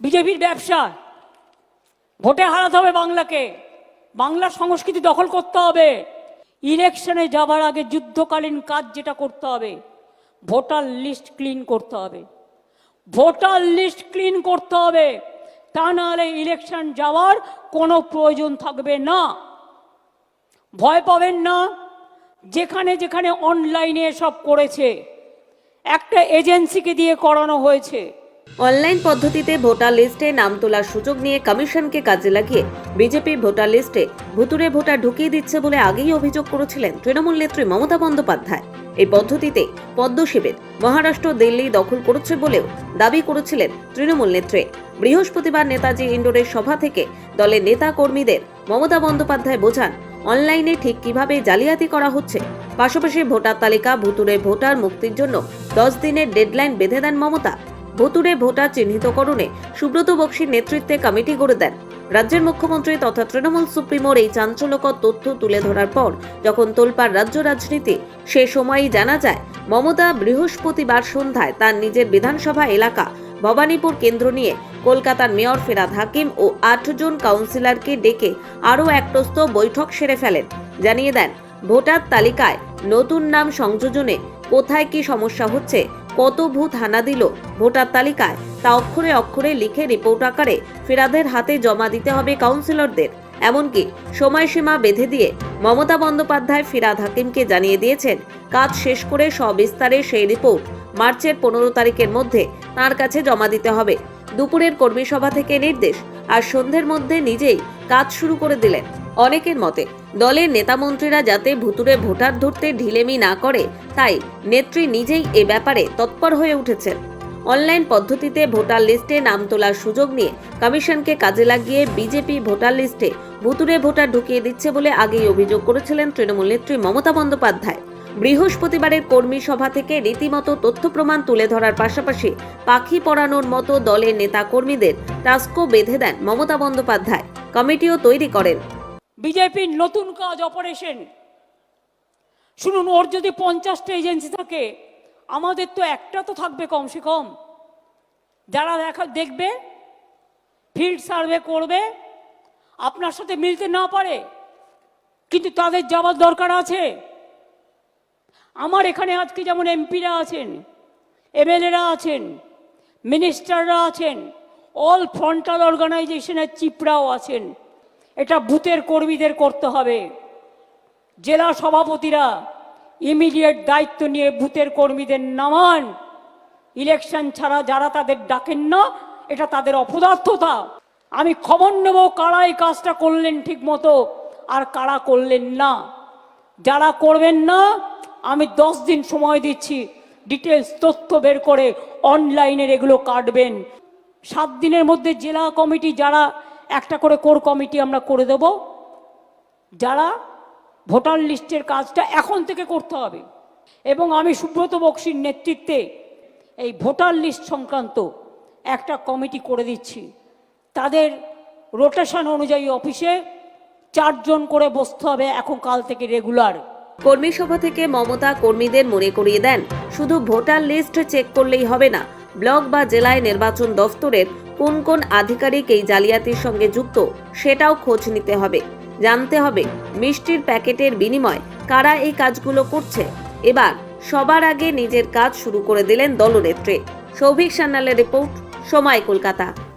বিজেপির ব্যবসা। ভোটে হারাতে হবে বাংলাকে। বাংলার সংস্কৃতি দখল করতে হবে। ইলেকশনে যাবার আগে যুদ্ধকালীন কাজ যেটা করতে হবে, ভোটার লিস্ট ক্লিন করতে হবে। ভোটার লিস্ট ক্লিন করতে হবে। তা নাহলে ইলেকশন যাওয়ার কোনো প্রয়োজন থাকবে না। ভয় পাবেন না। যেখানে যেখানে অনলাইনে সব করেছে। একটা এজেন্সিকে দিয়ে করানো হয়েছে। অনলাইন পদ্ধতিতে ভোটার লিস্টে নাম তোলার সুযোগ নিয়ে কমিশনকে কাজে লাগিয়ে বিজেপি ভোটার লিস্টে ভুতুরে ভোটার ঢুকিয়ে দিচ্ছে বলে আগেই অভিযোগ করেছিলেন তৃণমূল নেত্রী মমতা বন্দ্যোপাধ্যায়। এই পদ্ধতিতে পদ্ম শিবির মহারাষ্ট্র, দিল্লি দখল করেছে বলেও দাবি করেছিলেন তৃণমূল নেত্রী। বৃহস্পতিবার নেতাজি ইন্ডোরের সভা থেকে দলের নেতা কর্মীদের মমতা বন্দ্যোপাধ্যায় বোঝান, অনলাইনে ঠিক কীভাবে জালিয়াতি করা হচ্ছে। পাশাপাশি ভোটার তালিকা ভুতুরে ভোটার মুক্তির জন্য দশ দিনের ডেডলাইন বেঁধে দেন মমতা। ভুতুরে ভোটার চিহ্নিতকরণে সুব্রত বক্সির নেতৃত্বে কমিটি গড়ে দেন। রাজ্যের মুখ্যমন্ত্রী তথা তৃণমূল সুপ্রিমোর এই চাঞ্চল্যকর তথ্য তুলে ধরার পর যখন তোলপাড় রাজ্য রাজনীতি, সে সময়ই জানা যায়, মমতা বৃহস্পতিবার সন্ধ্যায় তার নিজের বিধানসভা এলাকা ভবানীপুর কেন্দ্র নিয়ে কলকাতার মেয়র ফেরাদ হাকিম ও আটজন কাউন্সিলরকে ডেকে আরও একটস্ত বৈঠক সেরে ফেলেন। জানিয়ে দেন, ভোটার তালিকায় নতুন নাম সংযোজনে কোথায় কি সমস্যা হচ্ছে কত ভূত হানা দিল ভোটার তালিকায়, তা অক্ষরে অক্ষরে লিখে রিপোর্ট আকারে ফেরাদের হাতে জমা দিতে হবে কাউন্সিলরদের। এমনকি সময়সীমা বেঁধে দিয়ে মমতা বন্দ্যোপাধ্যায় ফিরাদ হাকিমকে জানিয়ে দিয়েছেন, কাজ শেষ করে সবিস্তারে সেই রিপোর্ট মার্চের পনেরো তারিখের মধ্যে তার কাছে জমা দিতে হবে। দুপুরের কর্মী সভা থেকে নির্দেশ, আর সন্ধ্যের মধ্যে নিজেই কাজ শুরু করে দিলেন। অনেকের মতে, দলের নেতামন্ত্রীরা যাতে ভুতুরে ভোটার ধরতে ঢিলেমি না করে, তাই নেত্রী নিজেই এ ব্যাপারে তৎপর হয়ে উঠেছেন। অনলাইন পদ্ধতিতে ভোটার লিস্টে নাম তোলার সুযোগ নিয়ে কমিশনকে কাজে লাগিয়ে বিজেপি ভোটার লিস্টে ভুতুরে ভোটার ঢুকিয়ে দিচ্ছে বলে আগেই অভিযোগ করেছিলেন তৃণমূল নেত্রী মমতা বন্দ্যোপাধ্যায়। বৃহস্পতিবারের কর্মী সভা থেকে রীতিমতো তথ্য প্রমাণ তুলে ধরার পাশাপাশি পাখি পড়ানোর মতো দলের নেতা কর্মীদের টাস্কও বেঁধে দেন মমতা বন্দ্যোপাধ্যায়। কমিটিও তৈরি করেন। বিজেপির নতুন কাজ অপারেশন। শুনুন, ওর যদি পঞ্চাশটা এজেন্সি থাকে, আমাদের তো একটা তো থাকবে কমসে কম। যারা দেখা, দেখবে ফিল্ড সার্ভে করবে, আপনার সাথে মিলতে না পারে, কিন্তু তাদের যাওয়ার দরকার আছে। আমার এখানে আজকে যেমন এমপিরা আছেন, এমএলএরা আছেন মিনিস্টাররা আছেন অল ফ্রন্টাল অর্গানাইজেশনের চিপরাও আছেন। এটা বুথের কর্মীদের করতে হবে। জেলা সভাপতিরা ইমিডিয়েট দায়িত্ব নিয়ে বুথের কর্মীদের নামান। ইলেকশন ছাড়া যারা তাদের ডাকেন না, এটা তাদের অপদার্থতা। আমি খবর নেব কারা এই কাজটা করলেন ঠিক মতো আর কারা করলেন না। যারা করবেন না, আমি দশ দিন সময় দিচ্ছি ডিটেলস তথ্য বের করে অনলাইনের এগুলো কাটবেন। সাত দিনের মধ্যে জেলা কমিটি যারা একটা করে কোর কমিটি আমরা করে দেব, যারা ভোটার লিস্টের কাজটা এখন থেকে করতে হবে। এবং আমি সুব্রত বক্সির নেতৃত্বে এই ভোটার লিস্ট সংক্রান্ত একটা কমিটি করে দিচ্ছি। তাদের রোটেশন অনুযায়ী অফিসে চারজন করে বসতে হবে এখন কাল থেকে রেগুলার। কর্মী সভা থেকে মমতা কর্মীদের মনে করিয়ে দেন, শুধু ভোটার লিস্ট চেক করলেই হবে না, ব্লক বা জেলায় নির্বাচন দফতরের কোন কোন আধিকারিক এই জালিয়াতির সঙ্গে যুক্ত সেটাও খোঁজ নিতে হবে। জানতে হবে মিষ্টির প্যাকেটের বিনিময় কারা এই কাজগুলো করছে। এবার সবার আগে নিজের কাজ শুরু করে দিলেন দলনেত্রী। সৌভিক সান্যালের রিপোর্ট, সময় কলকাতা।